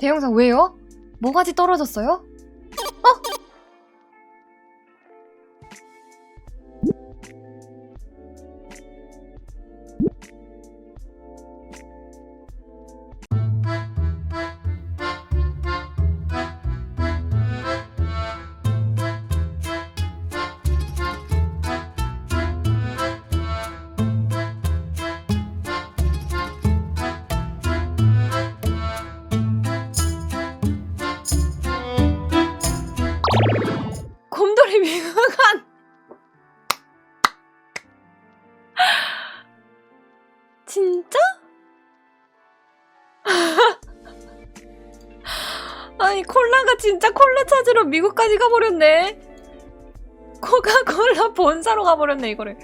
대영상 왜요? 뭐가지 떨어졌어요? 아니 콜라가 진짜 콜라 찾으러 미국까지 가버렸네 코카콜라 본사로 가버렸네 이거를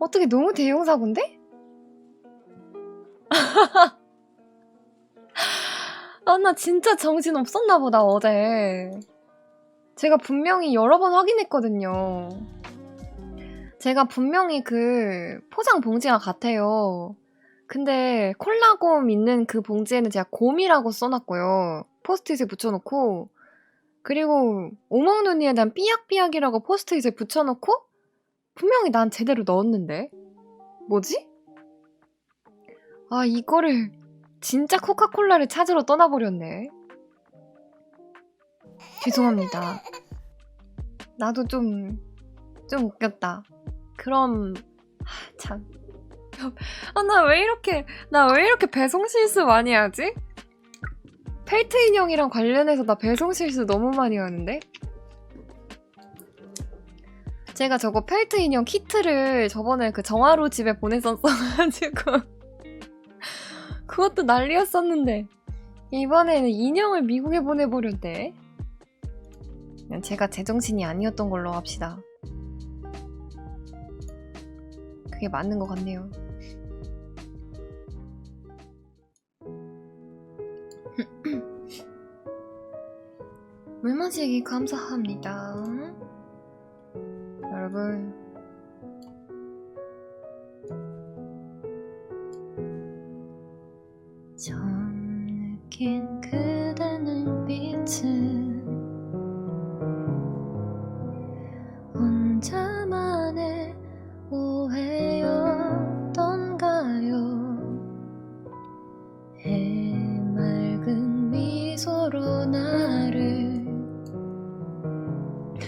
어떻게 너무 대형 사고인데? 아 나 진짜 정신 없었나 보다 어제 제가 분명히 여러 번 확인했거든요. 제가 분명히 그 포장 봉지가 같아요. 근데 콜라곰 있는 그 봉지에는 제가 곰이라고 써놨고요. 포스트잇에 붙여놓고 그리고 오목 눈이에 난 삐약삐약이라고 포스트잇에 붙여놓고 분명히 난 제대로 넣었는데 뭐지? 아 이거를 진짜 코카콜라를 찾으러 떠나버렸네. 죄송합니다. 나도 좀, 좀 웃겼다. 그럼, 하, 참. 아, 나 왜 이렇게, 나 왜 이렇게 배송 실수 많이 하지? 펠트 인형이랑 관련해서 나 배송 실수 너무 많이 하는데? 제가 저거 펠트 인형 키트를 저번에 그 정화로 집에 보냈었어가지고. 그것도 난리였었는데. 이번에는 인형을 미국에 보내버렸대. 제가 제정신이 아니었던 걸로 합시다. 그게 맞는 것 같네요. 물 마시기 감사합니다. 여러분. 처음 느낀 그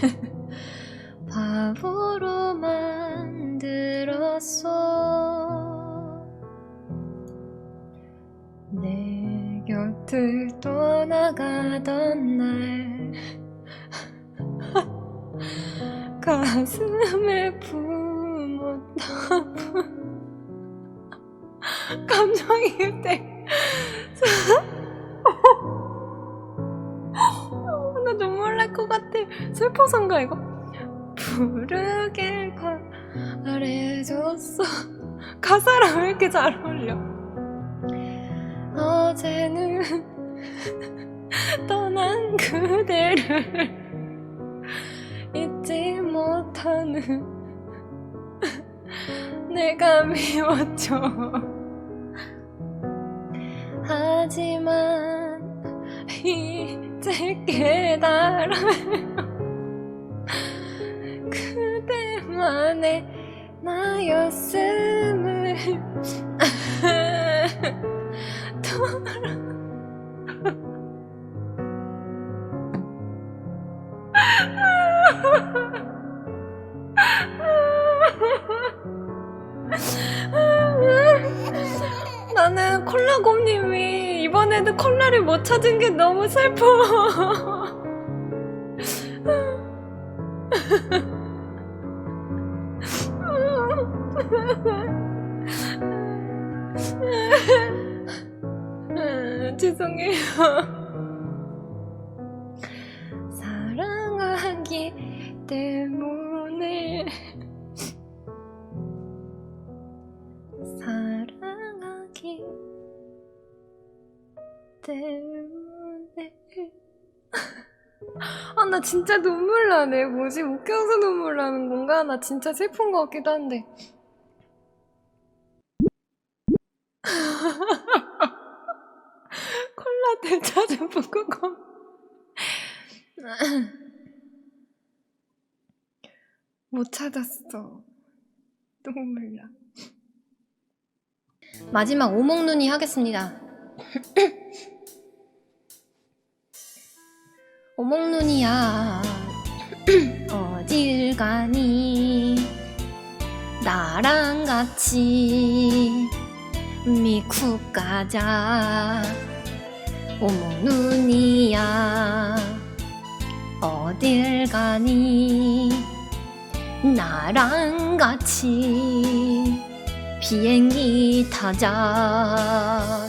바보로 만들었어 내 곁을 떠나가던 날 가슴에 품었던 감정일 때. 눈물 날 것 같아. 슬퍼서인가, 이거? 부르길 바래줬어. 가사랑 왜 이렇게 잘 어울려? 어제는 떠난 그대를 잊지 못하는 내가 미웠죠. 하지만 이 제 깨달아요. 그대만의 나였음을 나는 콜라곰님이 이번에도 콜라를 못 찾은 게 너무 슬퍼. 죄송해요. 사랑하기 때문에 때문에 아 나 진짜 눈물 나네 뭐지 웃겨서 눈물 나는 건가 나 진짜 슬픈 것 같기도 한데 콜라 하나들 찾은 북극곰. 못 찾았어. 눈물 나. 마지막 오목눈이 하겠습니다. 오목눈이야. 어딜 가니? 나랑 같이 미국 가자. 오목눈이야. 어딜 가니? 나랑 같이 비행기 타자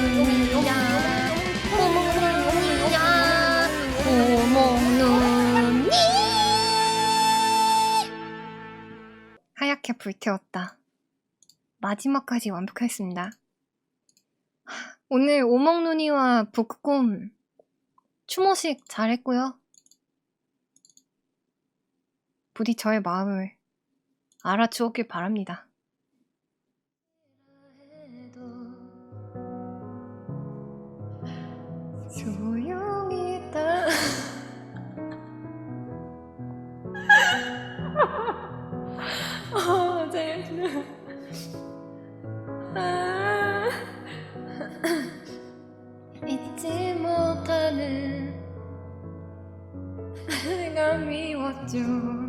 불태웠다. 마지막까지 완벽했습니다. 하, 오늘 오목눈이와 북극곰 추모식 잘했고요. 부디 저의 마음을 알아주었길 바랍니다. do.